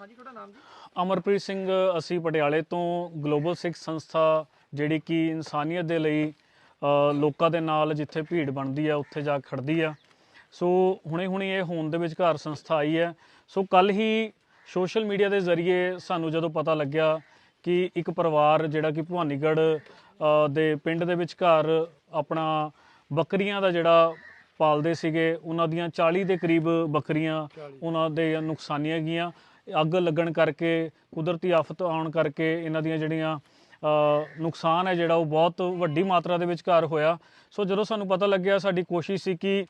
ਹਾਂਜੀ ਤੁਹਾਡਾ ਨਾਮ ਜੀ? ਅਮਰਪ੍ਰੀਤ ਸਿੰਘ ਅਸੀਂ ਪਟਿਆਲੇ ਤੋਂ ਗਲੋਬਲ ਸਿੱਖ ਸੰਸਥਾ ਜਿਹੜੀ ਕਿ ਇਨਸਾਨੀਅਤ ਦੇ ਲਈ ਲੋਕਾਂ ਦੇ ਨਾਲ ਜਿੱਥੇ ਭੀੜ ਬਣਦੀ ਆ ਉੱਥੇ ਜਾ ਖੜਦੀ ਆ। ਸੋ ਹੁਣੇ ਹੁਣੇ ਇਹ ਹੋਂਦ ਦੇ ਵਿਚਕਾਰ ਸੰਸਥਾ ਆਈ ਹੈ। ਸੋ ਕੱਲ ਹੀ ਸੋਸ਼ਲ ਮੀਡੀਆ ਦੇ ਜ਼ਰੀਏ ਸਾਨੂੰ ਜਦੋਂ ਪਤਾ ਲੱਗਿਆ ਕਿ ਇੱਕ ਪਰਿਵਾਰ ਜਿਹੜਾ ਕਿ ਭਵਾਨੀਗੜ੍ਹ ਅ, ਦੇ ਪਿੰਡ ਦੇ ਵਿਚਕਾਰ ਆਪਣਾ ਬੱਕਰੀਆਂ ਦਾ ਜਿਹੜਾ ਪਾਲਦੇ ਸੀਗੇ ਉਹਨਾਂ ਦੀਆਂ 40 ਦੇ ਕਰੀਬ ਬੱਕਰੀਆਂ ਉਹਨਾਂ ਦੇ ਨੁਕਸਾਨੀਆਂ ਗਈਆਂ। ਅੱਗ ਲੱਗਣ ਕਰਕੇ, ਕੁਦਰਤੀ ਆਫਤ ਆਉਣ ਕਰਕੇ ਇਹਨਾਂ ਦੀਆਂ ਜਿਹੜੀਆਂ ਨੁਕਸਾਨ ਹੈ ਜਿਹੜਾ, ਉਹ ਬਹੁਤ ਵੱਡੀ ਮਾਤਰਾ ਦੇ ਵਿੱਚ ਘਰ ਹੋਇਆ। ਸੋ ਜਦੋਂ ਸਾਨੂੰ ਪਤਾ ਲੱਗਿਆ, ਸਾਡੀ ਕੋਸ਼ਿਸ਼ ਸੀ ਕਿ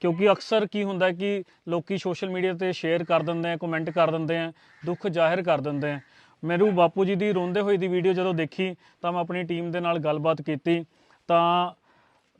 ਕਿਉਂਕਿ ਅਕਸਰ ਕੀ ਹੁੰਦਾ ਕਿ ਲੋਕੀ ਸੋਸ਼ਲ ਮੀਡੀਆ ਤੇ ਸ਼ੇਅਰ ਕਰ ਦਿੰਦੇ ਆ, ਕਮੈਂਟ ਕਰ ਦਿੰਦੇ ਆ, ਦੁੱਖ ਜ਼ਾਹਿਰ ਕਰ ਦਿੰਦੇ ਆ। ਮੈਨੂੰ ਬਾਪੂ ਜੀ ਦੀ ਰੋਂਦੇ ਹੋਏ ਦੀ ਵੀਡੀਓ ਜਦੋਂ ਦੇਖੀ, ਤਾਂ ਮੈਂ ਆਪਣੀ ਟੀਮ ਦੇ ਨਾਲ ਗੱਲਬਾਤ ਕੀਤੀ। ਤਾਂ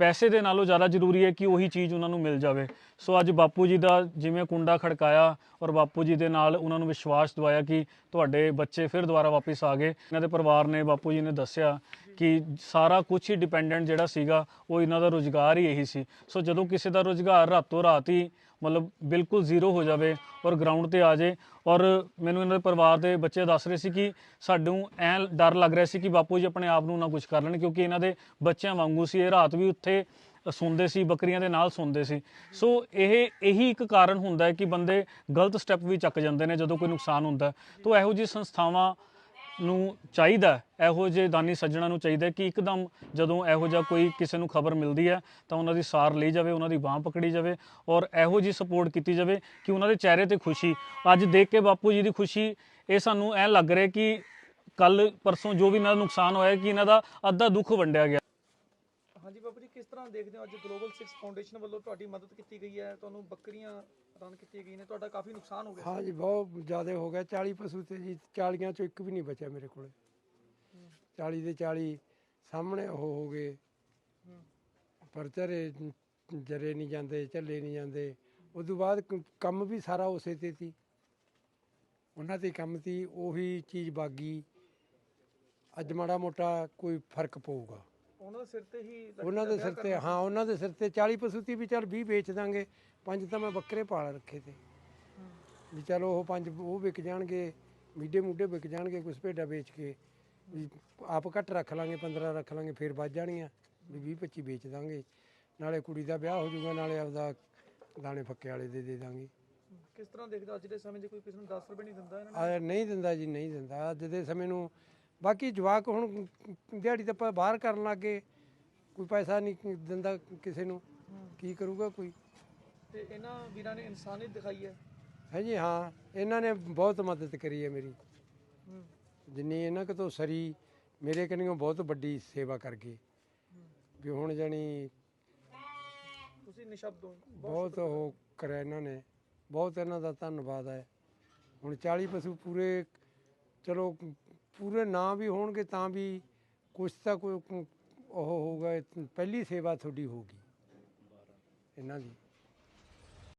ਪੈਸੇ ਦੇ ਨਾਲੋਂ ਜ਼ਿਆਦਾ ਜ਼ਰੂਰੀ ਹੈ ਕਿ ਉਹੀ ਚੀਜ਼ ਉਹਨਾਂ ਨੂੰ ਮਿਲ ਜਾਵੇ। ਸੋ ਅੱਜ ਬਾਪੂ ਜੀ ਦਾ ਜਿਵੇਂ ਕੁੰਡਾ ਖੜਕਾਇਆ ਔਰ ਬਾਪੂ ਜੀ ਦੇ ਨਾਲ ਉਹਨਾਂ ਨੂੰ ਵਿਸ਼ਵਾਸ ਦਿਵਾਇਆ ਕਿ ਤੁਹਾਡੇ ਬੱਚੇ ਫਿਰ ਦੁਬਾਰਾ ਵਾਪਸ ਆ ਗਏ। ਇਹਨਾਂ ਦੇ ਪਰਿਵਾਰ ਨੇ ਬਾਪੂ ਜੀ ਨੇ ਦੱਸਿਆ ਕਿ ਸਾਰਾ ਕੁਝ ਹੀ ਡਿਪੈਂਡੈਂਟ ਜਿਹੜਾ ਸੀਗਾ, ਉਹ ਇਹਨਾਂ ਦਾ ਰੋਜ਼ਗਾਰ ਹੀ ਇਹੀ ਸੀ। ਸੋ ਜਦੋਂ ਕਿਸੇ ਦਾ ਰੋਜ਼ਗਾਰ ਰਾਤੋਂ ਰਾਤ ਹੀ ਮਤਲਬ ਬਿਲਕੁਲ ਜ਼ੀਰੋ ਹੋ ਜਾਵੇ ਔਰ ਗਰਾਊਂਡ ਤੇ ਆ ਜਾਏ ਔਰ ਮੈਨੂੰ ਇਹਨਾਂ ਦੇ ਪਰਿਵਾਰ ਦੇ ਬੱਚੇ ਦੱਸ ਰਹੇ ਸੀ ਕਿ ਸਾਨੂੰ ਐ ਡਰ ਲੱਗ ਰਿਹਾ ਸੀ ਕਿ ਬਾਪੂ ਜੀ ਆਪਣੇ ਆਪ ਨੂੰ ਨਾ ਕੁਝ ਕਰ ਲੈਣ, ਕਿਉਂਕਿ ਇਹਨਾਂ ਦੇ ਬੱਚਿਆਂ ਵਾਂਗੂ ਸੀ। ਇਹ ਰਾਤ ਵੀ ਉੱਥੇ ਸੁਣਦੇ ਸੀ, ਬੱਕਰੀਆਂ ਦੇ ਨਾਲ ਸੁਣਦੇ ਸੀ। ਸੋ ਇਹ, ਇਹੀ ਇੱਕ ਕਾਰਨ ਹੁੰਦਾ ਹੈ ਕਿ ਬੰਦੇ ਗਲਤ ਸਟੈਪ ਵੀ ਚੱਕ ਜਾਂਦੇ ਨੇ ਜਦੋਂ ਕੋਈ ਨੁਕਸਾਨ ਹੁੰਦਾ ਤਾਂ ਇਹੋ ਜਿਹੀ ਸੰਸਥਾਵਾਂ ਨੂੰ ਚਾਹੀਦਾ ਇਹੋ ਜਿਹੇ ਦਾਨੀ ਸੱਜਣਾ ਨੂੰ ਚਾਹੀਦਾ ਕਿ ਇੱਕਦਮ ਜਦੋਂ ਇਹੋ ਜਿਹਾ ਕੋਈ ਕਿਸੇ ਨੂੰ ਖਬਰ ਮਿਲਦੀ ਹੈ, ਤਾਂ ਉਹਨਾਂ ਦੀ ਸਾਰ ਲਈ ਜਾਵੇ, ਉਹਨਾਂ ਦੀ ਬਾਹ ਪਕੜੀ ਜਾਵੇ ਔਰ ਇਹੋ ਜਿਹੀ ਸਪੋਰਟ ਕੀਤੀ ਜਾਵੇ ਕਿ ਉਹਨਾਂ ਦੇ ਚਿਹਰੇ ਤੇ ਖੁਸ਼ੀ। ਅੱਜ ਦੇਖ ਕੇ ਬਾਪੂ ਜੀ ਦੀ ਖੁਸ਼ੀ, ਇਹ ਸਾਨੂੰ ਐ ਲੱਗ ਰਿਹਾ ਕਿ ਕੱਲ ਪਰਸੋਂ ਜੋ ਵੀ ਇਹਨਾਂ ਦਾ ਨੁਕਸਾਨ ਹੋਇਆ ਕਿ ਇਹਨਾਂ ਦਾ ਅੱਧਾ ਦੁੱਖ ਵੰਡਿਆ ਗਿਆ। ਹਾਂਜੀ ਬਾਬੂ ਜੀ, ਕਿਸ ਤਰ੍ਹਾਂ ਦੇਖਦੇ ਹੋ ਅੱਜ ਗਲੋਬਲ ਸਿਕਸ ਫਾਊਂਡੇਸ਼ਨ ਵੱਲੋਂ ਤੁਹਾਡੀ ਮਦਦ ਕੀਤੀ ਗਈ ਹੈ? ਤੁਹਾਨੂੰ ਬੱਕਰੀਆਂ ਦਾਨ ਕੀਤੀਆਂ ਗਈਆਂ ਨੇ, ਤੁਹਾਡਾ ਕਾਫੀ ਨੁਕਸਾਨ ਹੋ ਗਿਆ ਹਾਂ ਬਹੁਤ ਜ਼ਿਆਦਾ ਹੋ ਗਿਆ। 40 ਪਸ਼ੂ ਤੇ ਜੀ 40 ਚੋਂ ਇੱਕ ਵੀ ਨਹੀਂ ਬਚਿਆ ਮੇਰੇ ਕੋਲੇ। 40 ਦੇ 40 ਸਾਹਮਣੇ ਉਹ ਹੋ ਗਏ। ਪਰ ਚਰੇ ਜਰੇ ਨਹੀਂ ਜਾਂਦੇ, ਝੱਲੇ ਨਹੀਂ ਜਾਂਦੇ। ਉਸ ਤੋਂ ਬਾਅਦ ਕੰਮ ਵੀ ਸਾਰਾ ਉਸੇ ਤੇ ਸੀ। ਉਹਨਾਂ ਤੇ ਕੰਮ ਸੀ, ਉਹੀ ਚੀਜ਼ ਬਾਗੀ। ਅੱਜ ਮਾੜਾ ਮੋਟਾ ਕੋਈ ਫ਼ਰਕ ਪਊਗਾ। ਉਹਨਾਂ ਦੇ ਸਿਰ ਤੇ ਹੀ ਉਹਨਾਂ ਦਾ ਸਿਰ ਤੇ ਕਰਨਾ ਹਾਂ ਉਹਨਾਂ ਦੇ ਸਿਰ ਤੇ 40 ਪਸ਼ੂ ਤੀ ਵੀ ਚੱਲ 20 ਵੇਚ ਦਾਂਗੇ। ਪੰਜ ਤਾਂ ਮੈਂ ਬੱਕਰੇ ਪਾਲ ਰੱਖੇ ਤੇ। ਵੀ ਚਲੋ ਉਹ ਪੰਜ ਉਹ ਵਿਕ ਜਾਣਗੇ ਮੀਡੇ ਮੂਡੇ ਵਿਕ ਜਾਣਗੇ ਕੁਛ ਭੇਡਾਂ ਵੇਚ ਕੇ। ਵੀ ਆਪ ਘੱਟ ਰੱਖ ਲਾਂਗੇ 15 ਰੱਖ ਲਾਂਗੇ ਫੇਰ ਵੱਜ ਜਾਣੀਆਂ। ਵੀ 20 25 ਵੇਚ ਦਾਂਗੇ। ਨਾਲੇ ਕੁੜੀ ਦਾ ਵਿਆਹ ਹੋ ਜਾਊਗਾ ਨਾਲੇ ਆਪਦਾ ਦਾਣੇ ਫੱਕੇ ਵਾਲੇ ਦੇ ਦੇ ਦਾਂਗੇ। ਕਿਸ ਤਰ੍ਹਾਂ ਦੇਖਦੇ ਅੱਜ ਦੇ ਸਮੇਂ 'ਚ ਕੋਈ ਕਿਸੇ ਨੂੰ 10 ਰੁਪਏ ਨਹੀਂ ਦਿੰਦਾ ਇਹਨਾਂ ਨੇ? ਆ ਨਹੀਂ ਦਿੰਦਾ ਜੀ ਨਹੀਂ ਦਿੰਦਾ। ਅੱਜ ਦੇ ਸਮੇਂ ਨੂੰ ਬਾਕੀ ਜਵਾਕ ਹੁਣ ਦਿਹਾੜੀ ਤਾਂ ਆਪਾਂ ਬਾਹਰ ਕਰਨ ਲੱਗੇ ਕੋਈ ਪੈਸਾ ਨਹੀਂ ਦਿੰਦਾ ਕਿਸੇ ਨੂੰ। ਕੀ ਕਰੂਗਾ ਕੋਈ? ਤੇ ਇਹਨਾਂ ਵੀਰਾਂ ਨੇ ਇਨਸਾਨੀਅਤ ਦਿਖਾਈ ਹੈ। ਹੈ ਜੀ ਹਾਂ। ਇਹਨਾਂ ਨੇ ਬਹੁਤ ਮਦਦ ਕਰੀ ਹੈ ਮੇਰੀ। ਜਿੰਨੀ ਇਹਨਾਂ ਕੋ ਤੋਂ ਸਰੀ ਮੇਰੇ ਕਨੀਓ ਬਹੁਤ ਵੱਡੀ ਸੇਵਾ ਕਰ ਗਏ। ਵੀ ਹੁਣ ਜਾਣੀ ਤੁਸੀਂ ਨਿਸ਼ਬਦ ਹੋ। ਬਹੁਤ ਉਹ ਕਰਿਆ ਇਹਨਾਂ ਨੇ। ਬਹੁਤ ਇਹਨਾਂ ਦਾ ਧੰਨਵਾਦ ਹੈ। ਹੁਣ 40 ਪਸ਼ੂ ਪੂਰੇ ਚਲੋ ਪੂਰੇ ਨਾ ਵੀ ਹੋਣਗੇ ਤਾਂ ਵੀ ਕੁਛ ਤਾਂ ਕੋਈ ਉਹ ਹੋਊਗਾ, ਇਹ ਪਹਿਲੀ ਸੇਵਾ ਤੁਹਾਡੀ ਹੋਊਗੀ। ਇਹਨਾਂ ਦੀ।